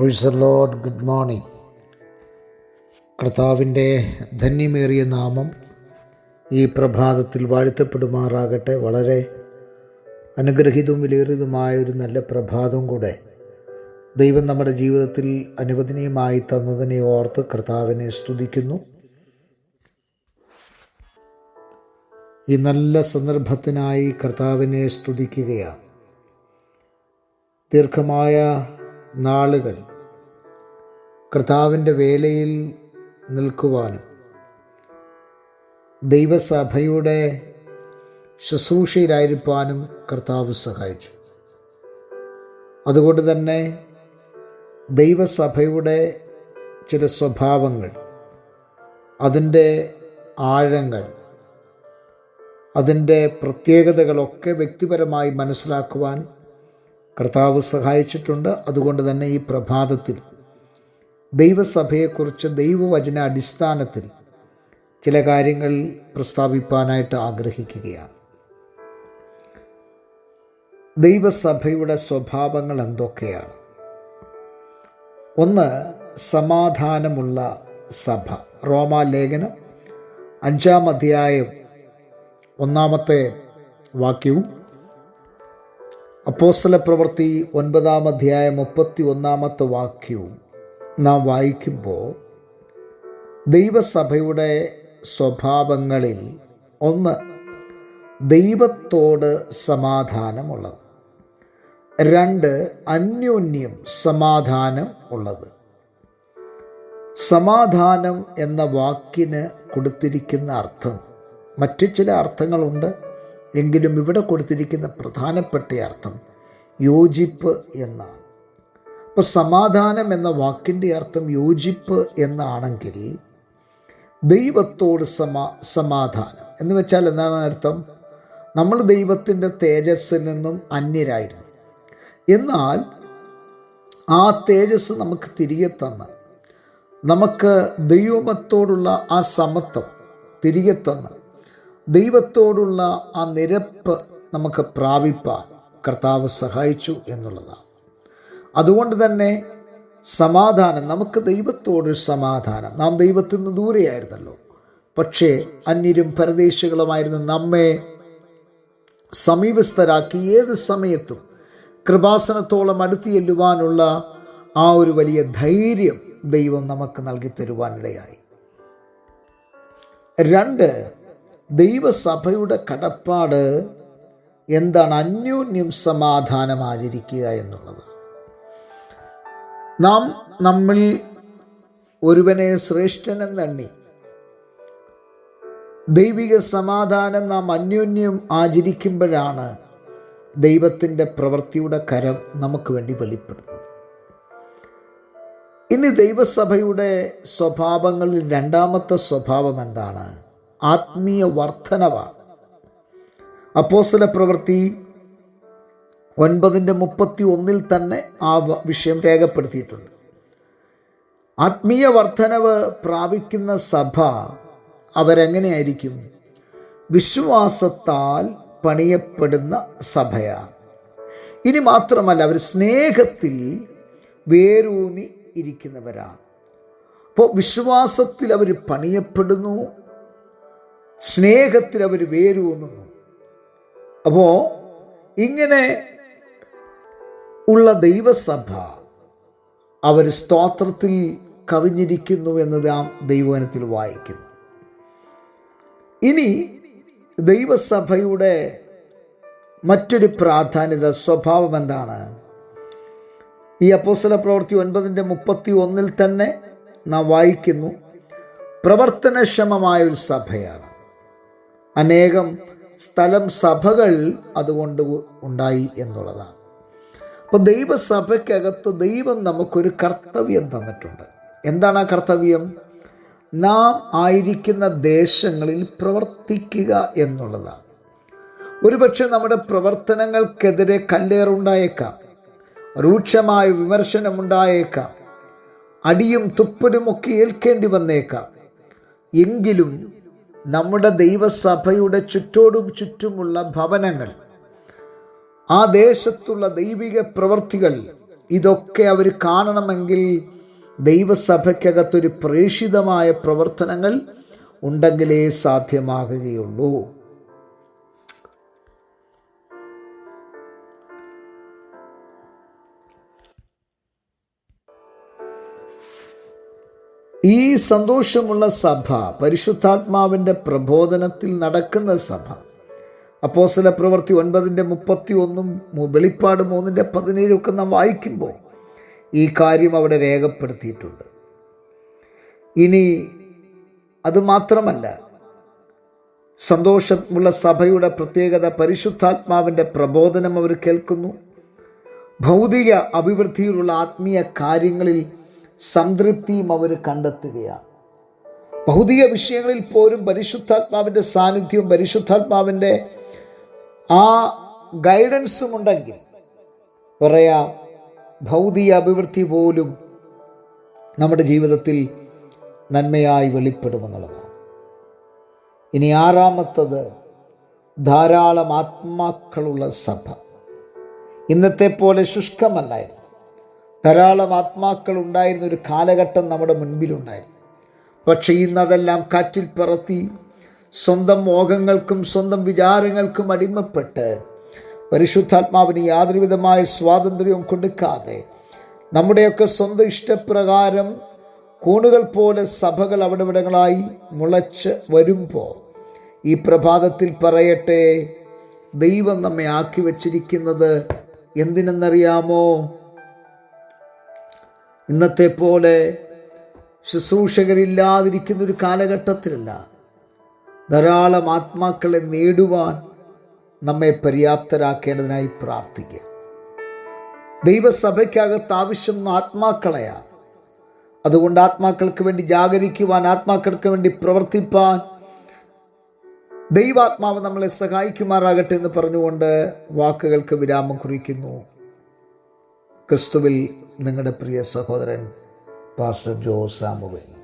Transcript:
Professor load good morning കർത്താവിന്റെ ധന്യമേറിയ നാമം ഈ പ്രഭാതത്തിൽ വാഴ്ത്തപ്പെടുമാറാകട്ടെ. വളരെ അനുഗ്രഹീതവും വിലയേറിയതുമായ ഒരു നല്ല പ്രഭാതവും കൂടെ ദൈവം നമ്മുടെ ജീവിതത്തിൽ അനുവദനീയമായി തന്നതിനെ ഓർത്ത് കർത്താവിനെ സ്തുതിക്കുന്നു. ഈ നല്ല സന്ദർഭത്തിനായി കർത്താവിനെ സ്തുതിക്കുകയാണ്. ദീർഘമായ നാളുകൾ കർത്താവിന്റെ വേലയിൽ നിൽക്കുവാനും ദൈവസഭയുടെ ശുശ്രൂഷയിലായിരിക്കാനും കർത്താവ് സഹായിച്ചു. അതുകൊണ്ട് തന്നെ ദൈവസഭയുടെ ചില സ്വഭാവങ്ങൾ അതിന്റെ ആഴങ്ങൾ അതിന്റെ പ്രത്യേകതകളൊക്കെ വ്യക്തിപരമായി മനസ്സിലാക്കുവാൻ കർത്താവ് സഹായിച്ചിട്ടുണ്ട്. അതുകൊണ്ട് തന്നെ ഈ പ്രഭാതത്തിൽ ദൈവസഭയെക്കുറിച്ച് ദൈവവചന അടിസ്ഥാനത്തിൽ ചില കാര്യങ്ങൾ പ്രസ്താവിപ്പാനായിട്ട് ആഗ്രഹിക്കുകയാണ്. ദൈവസഭയുടെ സ്വഭാവങ്ങൾ എന്തൊക്കെയാണ്? ഒന്ന് സമാധാനമുള്ള സഭ. റോമാലേഖനം അഞ്ചാം അധ്യായം ഒന്നാമത്തെ വാക്യവും അപ്പോസ്തല പ്രവൃത്തി ഒൻപതാം അധ്യായം മുപ്പത്തി ഒന്നാമത്തെ വാക്യവും നാം വായിക്കുമ്പോൾ ദൈവസഭയുടെ സ്വഭാവങ്ങളിൽ ഒന്ന് ദൈവത്തോട് സമാധാനമുള്ളത്. രണ്ട് അന്യോന്യം സമാധാനം ഉള്ളത്. സമാധാനം എന്ന വാക്കിന് കൊടുത്തിരിക്കുന്ന അർത്ഥം മറ്റു ചില അർത്ഥങ്ങളുണ്ട്. എങ്കിലും ഇവിടെ കൊടുത്തിരിക്കുന്ന പ്രധാനപ്പെട്ട അർത്ഥം യോജിപ്പ് എന്നാണ്. അപ്പോൾ സമാധാനം എന്ന വാക്കിന്റെ അർത്ഥം യോജിപ്പ് എന്നാണെങ്കിൽ ദൈവത്തോട് സമാ സമാധാനം. എന്ന് വെച്ചാൽ എന്താണ് അർത്ഥം? നമ്മൾ ദൈവത്തിന്റെ തേജസ്സിൽ നിന്നും അന്യരായിരുന്നു. എന്നാൽ ആ തേജസ് നമുക്ക് തിരികെ തന്ന് നമുക്ക് ദൈവത്തോടുള്ള ആ സമത്വം തിരികെ തന്ന് ദൈവത്തോടുള്ള ആ നിരപ്പ് നമുക്ക് പ്രാപിപ്പാൻ കർത്താവ് സഹായിച്ചു എന്നുള്ളതാണ്. അതുകൊണ്ട് തന്നെ സമാധാനം നമുക്ക് ദൈവത്തോടൊരു സമാധാനം. നാം ദൈവത്തിൽ നിന്ന് ദൂരെയായിരുന്നല്ലോ. പക്ഷേ അന്യരും പരദേശികളുമായിരുന്ന നമ്മെ സമീപസ്ഥരാക്കി ഏത് സമയത്തും കൃപാസനത്തോളം അടുത്തു ചെല്ലുവാനുള്ള ആ ഒരു വലിയ ധൈര്യം ദൈവം നമുക്ക് നൽകി തരുവാനിടയായി രണ്ട് ദൈവസഭയുടെ കടപ്പാട് എന്താണ്? അന്യോന്യം സമാധാനം ആചരിക്കുക എന്നുള്ളത്. നാം നമ്മൾ ഒരുവനെ ശ്രേഷ്ഠനെന്നെണ്ണി ദൈവിക സമാധാനം നാം അന്യോന്യം ആചരിക്കുമ്പോഴാണ് ദൈവത്തിന്റെ പ്രവൃത്തിയുടെ കരം നമുക്ക് വേണ്ടി വെളിപ്പെടുന്നത്. ഇനി ദൈവസഭയുടെ സ്വഭാവങ്ങളിൽ രണ്ടാമത്തെ സ്വഭാവം എന്താണ്? ആത്മീയ വർധനവാണ് അപ്പോസല പ്രവൃത്തി ഒൻപതിന്റെ മുപ്പത്തി ഒന്നിൽ തന്നെ ആ വിഷയം രേഖപ്പെടുത്തിയിട്ടുണ്ട്. ആത്മീയ വർധനവ് പ്രാപിക്കുന്ന സഭ അവരെങ്ങനെയായിരിക്കും? വിശ്വാസത്താൽ പണിയപ്പെടുന്ന സഭയാണ് ഇനി മാത്രമല്ല അവർ സ്നേഹത്തിൽ വേരൂന്നി ഇരിക്കുന്നവരാണ് അപ്പോൾ വിശ്വാസത്തിൽ അവർ പണിയപ്പെടുന്നു സ്നേഹത്തിൽ അവർ വേരൂന്നുന്നു. അപ്പോൾ ഇങ്ങനെ ഉള്ള ദൈവസഭ അവർ സ്തോത്രത്തിൽ കവിഞ്ഞിരിക്കുന്നു എന്ന് നാം ദൈവവനത്തിൽ വായിക്കുന്നു. ഇനി ദൈവസഭയുടെ മറ്റൊരു പ്രാധാന്യത സ്വഭാവം എന്താണ്? ഈ അപ്പോസല പ്രവൃത്തി ഒൻപതിന്റെ മുപ്പത്തി ഒന്നിൽ തന്നെ നാം വായിക്കുന്നു പ്രവർത്തനക്ഷമമായ ഒരു സഭയാണ്. അനേകം സ്ഥലം സഭകൾ അതുകൊണ്ട് ഉണ്ടായി എന്നുള്ളതാണ്. അപ്പോൾ ദൈവസഭയ്ക്കകത്ത് ദൈവം നമുക്കൊരു കർത്തവ്യം തന്നിട്ടുണ്ട്. എന്താണ് ആ കർത്തവ്യം? നാം ആയിരിക്കുന്ന ദേശങ്ങളിൽ പ്രവർത്തിക്കുക എന്നുള്ളതാണ്. ഒരുപക്ഷെ നമ്മുടെ പ്രവർത്തനങ്ങൾക്കെതിരെ കല്ലേറുണ്ടായേക്കാം രൂക്ഷമായ വിമർശനമുണ്ടായേക്കാം അടിയും തുപ്പലുമൊക്കെ ഏൽക്കേണ്ടി വന്നേക്കാം. എങ്കിലും നമ്മുടെ ദൈവസഭയുടെ ചുറ്റോടും ചുറ്റുമുള്ള ഭവനങ്ങൾ ആ ദേശത്തുള്ള ദൈവിക പ്രവർത്തികൾ ഇതൊക്കെ അവർ കാണണമെങ്കിൽ ദൈവസഭയ്ക്കകത്തൊരു പ്രേഷിതമായ പ്രവർത്തനങ്ങൾ ഉണ്ടെങ്കിലേ സാധ്യമാകുകയുള്ളൂ. ഈ സന്തോഷമുള്ള സഭ പരിശുദ്ധാത്മാവിന്റെ പ്രബോധനത്തിൽ നടക്കുന്ന സഭ അപ്പോസല പ്രവൃത്തി ഒൻപതിന്റെ മുപ്പത്തി ഒന്നും വെളിപ്പാട് മൂന്നിന്റെ പതിനേഴൊക്കെ നാം വായിക്കുമ്പോൾ ഈ കാര്യം അവിടെ രേഖപ്പെടുത്തിയിട്ടുണ്ട്. ഇനി അതുമാത്രമല്ല സന്തോഷമുള്ള സഭയുടെ പ്രത്യേകത പരിശുദ്ധാത്മാവിന്റെ പ്രബോധനം അവർ കേൾക്കുന്നു. ഭൗതിക അഭിവൃദ്ധിയിലുള്ള ആത്മീയ കാര്യങ്ങളിൽ സംതൃപ്തിയും അവർ കണ്ടെത്തുകയാണ്. ഭൗതിക വിഷയങ്ങളിൽ പോലും പരിശുദ്ധാത്മാവിന്റെ സാന്നിധ്യവും പരിശുദ്ധാത്മാവിന്റെ ആ ഗൈഡൻസും ഉണ്ടെങ്കിൽ പറയാം ഭൗതിക അഭിവൃദ്ധി പോലും നമ്മുടെ ജീവിതത്തിൽ നന്മയായി വെളിപ്പെടുമെന്നുള്ളതാണ്. ഇനി ആറാമത്തത് ധാരാളം ആത്മാക്കളുള്ള സഭ. ഇന്നത്തെ പോലെ ശുഷ്കമല്ലായിരുന്നു. ധാരാളം ആത്മാക്കൾ ഉണ്ടായിരുന്ന ഒരു കാലഘട്ടം നമ്മുടെ മുൻപിലുണ്ടായിരുന്നു. പക്ഷേ ഇന്നതെല്ലാം കാറ്റിൽ പറത്തി സ്വന്തം മോഹങ്ങൾക്കും സ്വന്തം വിചാരങ്ങൾക്കും അടിമപ്പെട്ട് പരിശുദ്ധാത്മാവിന് യാതൊരു വിധമായ സ്വാതന്ത്ര്യവും കൊടുക്കാതെ നമ്മുടെയൊക്കെ സ്വന്തം ഇഷ്ടപ്രകാരം കൂണുകൾ പോലെ സഭകൾ അവിടെവിടങ്ങളായി മുളച്ച് വരുമ്പോൾ ഈ പ്രഭാതത്തിൽ പറയട്ടെ ദൈവം നമ്മെ ആക്കി വച്ചിരിക്കുന്നത് എന്തിനെന്നറിയാമോ? ഇന്നത്തെ പോലെ ശുശ്രൂഷകരില്ലാതിരിക്കുന്ന ഒരു കാലഘട്ടത്തിലല്ല. ധാരാളം ആത്മാക്കളെ നേടുവാൻ നമ്മെ പര്യാപ്തരാക്കേണ്ടതിനായി പ്രാർത്ഥിക്കുക. ദൈവസഭയ്ക്കകത്ത് ആവശ്യം ആത്മാക്കളെയാണ്. അതുകൊണ്ട് ആത്മാക്കൾക്ക് വേണ്ടി ജാഗരിക്കുവാൻ ആത്മാക്കൾക്ക് വേണ്ടി പ്രവർത്തിപ്പാൻ ദൈവാത്മാവ് നമ്മളെ സഹായിക്കുമാറാകട്ടെ എന്ന് പറഞ്ഞുകൊണ്ട് വാക്കുകൾക്ക് വിരാമം കുറിക്കുന്നു. ക്രിസ്തുവിൽ നിങ്ങളുടെ പ്രിയ സഹോദരൻ പാസ്റ്റർ ജോ സാമുവേൽ.